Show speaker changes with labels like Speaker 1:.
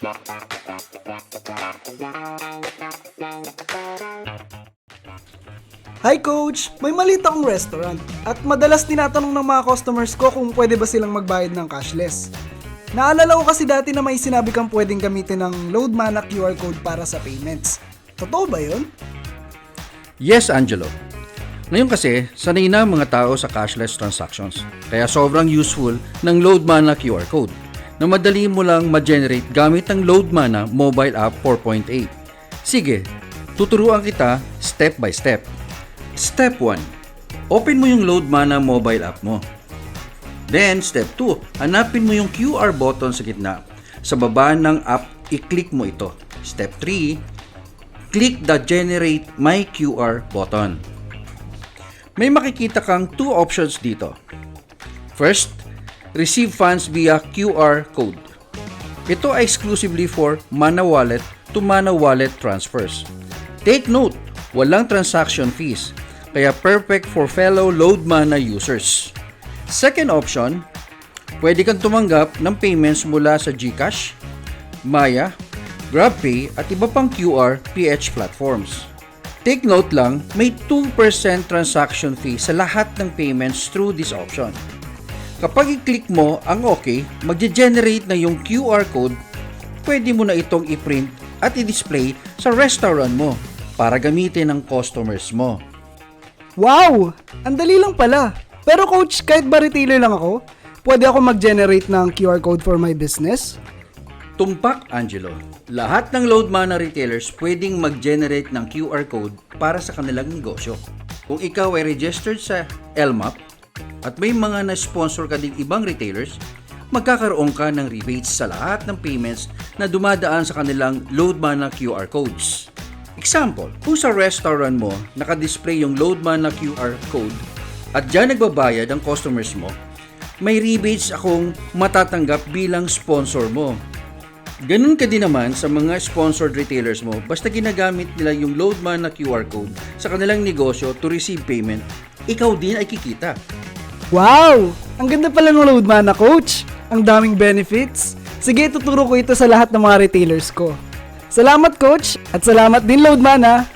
Speaker 1: Hi coach! May maliit akong restaurant at madalas tinatanong ng mga customers ko kung pwede ba silang magbayad ng cashless. Naalala ko kasi dati na may sinabi kang pwedeng gamitin ng Load Mana QR code para sa payments. Totoo ba yun?
Speaker 2: Yes, Angelo. Ngayon kasi, sanay na mga tao sa cashless transactions. Kaya sobrang useful ng LoadMana QR code na madali mo lang ma-generate gamit ang LoadMana mobile app 4.8. Sige, tuturuan kita step by step. Step 1. Open mo yung LoadMana mobile app mo. Then, step 2. Hanapin mo yung QR button sa gitna. Sa baba ng app, i-click mo ito. Step 3. Click the Generate My QR button. May makikita kang two options dito. First, receive funds via QR code. Ito ay exclusively for Mana Wallet to Mana Wallet transfers. Take note, walang transaction fees, kaya perfect for fellow Load Mana users. Second option, pwede kang tumanggap ng payments mula sa GCash, Maya, GrabPay at iba pang QR PH platforms. Take note lang, may 2% transaction fee sa lahat ng payments through this option. Kapag i-click mo ang OK, magge-generate na yung QR code, pwede mo na itong i-print at i-display sa restaurant mo para gamitin ng customers mo.
Speaker 1: Wow! Ang dali lang pala. Pero coach, kahit ba retailer lang ako, pwede ako mag-generate ng QR code for my business?
Speaker 2: Tumpak, Angelo. Lahat ng load mana retailers pwedeng mag-generate ng QR code para sa kanilang negosyo. Kung ikaw ay registered sa LMAP at may mga na-sponsor ka ding ibang retailers, magkakaroon ka ng rebates sa lahat ng payments na dumadaan sa kanilang load mana QR codes. Example, kung sa restaurant mo nakadisplay yung load mana QR code at dyan nagbabayad ang customers mo, may rebates akong matatanggap bilang sponsor mo. Ganun ka din naman sa mga sponsored retailers mo basta ginagamit nila yung Loadman na QR code sa kanilang negosyo to receive payment, ikaw din ay kikita.
Speaker 1: Wow! Ang ganda pala ng load mana, coach! Ang daming benefits. Sige, tuturo ko ito sa lahat ng mga retailers ko. Salamat, coach! At salamat din, load mana!